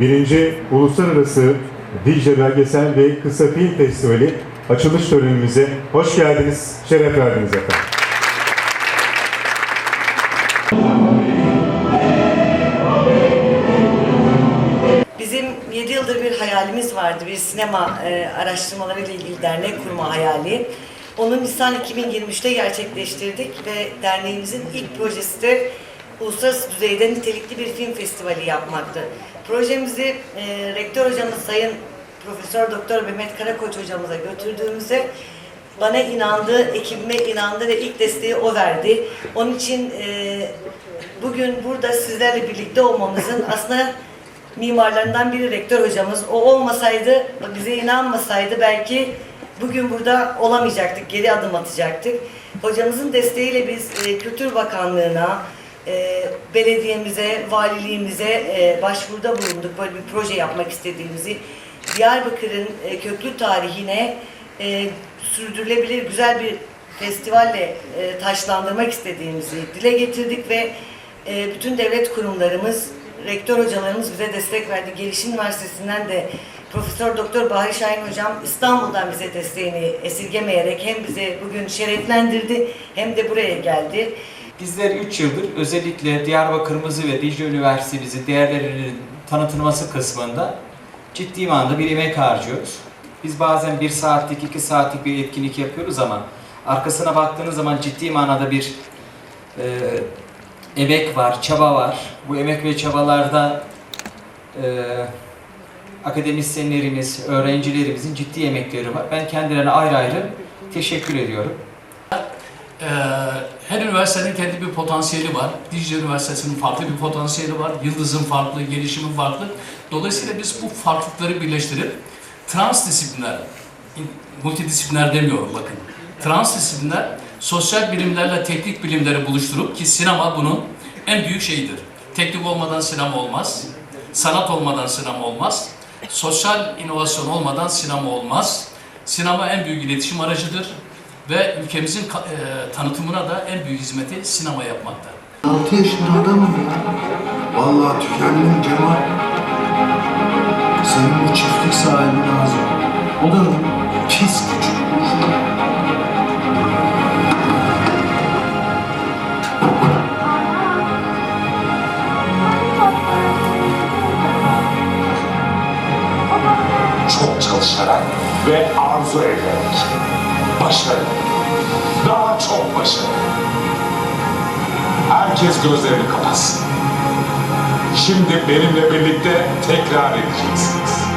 1. Uluslararası Dicle Belgesel ve Kısa Film Festivali açılış törenimize hoş geldiniz, şeref verdiniz efendim. Bizim 7 yıldır bir hayalimiz vardı. Bir sinema e, araştırmaları ile ilgili dernek kurma hayali. Onu Nisan 2023'te gerçekleştirdik ve derneğimizin ilk projesi de uluslararası düzeyde nitelikli bir film festivali yapmaktı. Projemizi e, rektör hocamız Sayın Profesör Doktor Mehmet Karakoç hocamıza götürdüğümüzde bana inandı, ekibime inandı ve ilk desteği o verdi. Onun için e, bugün burada sizlerle birlikte olmamızın aslında mimarlarından biri rektör hocamız. O olmasaydı, bize inanmasaydı belki bugün burada olamayacaktık, geri adım atacaktık. Hocamızın desteğiyle biz e, Kültür Bakanlığı'na, e, belediyemize, valiliğimize e, başvuruda bulunduk. Böyle bir proje yapmak istediğimizi. Diyarbakır'ın e, köklü tarihine e, sürdürülebilir güzel bir festivalle e, taşlandırmak istediğimizi dile getirdik ve e, bütün devlet kurumlarımız, rektör hocalarımız bize destek verdi. Gelişim Üniversitesi'nden de Profesör Doktor Bahri Şahin hocam İstanbul'dan bize desteğini esirgemeyerek hem bizi bugün şereflendirdi hem de buraya geldi. Bizler 3 yıldır özellikle Diyarbakır'ımızı ve Dicle Üniversitemizi değerlerinin tanıtılması kısmında ciddi manada bir emek harcıyoruz. Biz bazen 1 saatlik, 2 saatlik bir etkinlik yapıyoruz ama arkasına baktığınız zaman ciddi manada bir e, emek var, çaba var. Bu emek ve çabalarda e, akademisyenlerimiz, öğrencilerimizin ciddi emekleri var. Ben kendilerine ayrı ayrı teşekkür ediyorum. Ee, her üniversitenin kendi bir potansiyeli var. Dicle Üniversitesi'nin farklı bir potansiyeli var. Yıldız'ın farklı, gelişimin farklı. Dolayısıyla biz bu farklılıkları birleştirip transdisipliner, multidisipliner demiyorum bakın. Transdisipliner sosyal bilimlerle teknik bilimleri buluşturup ki sinema bunun en büyük şeyidir. Teknik olmadan sinema olmaz. Sanat olmadan sinema olmaz. Sosyal inovasyon olmadan sinema olmaz. Sinema en büyük iletişim aracıdır ve ülkemizin e, tanıtımına da en büyük hizmeti sinema yapmakta. 6 yaşında adamım ya. Vallahi tükendim Cemal. Senin bu çiftlik sahibi lazım. O da pis küçük burcu. çok çalışarak ve arzu ederek. Başarı. Daha çok başarı. Herkes gözlerini kapatsın. Şimdi benimle birlikte tekrar edeceksiniz.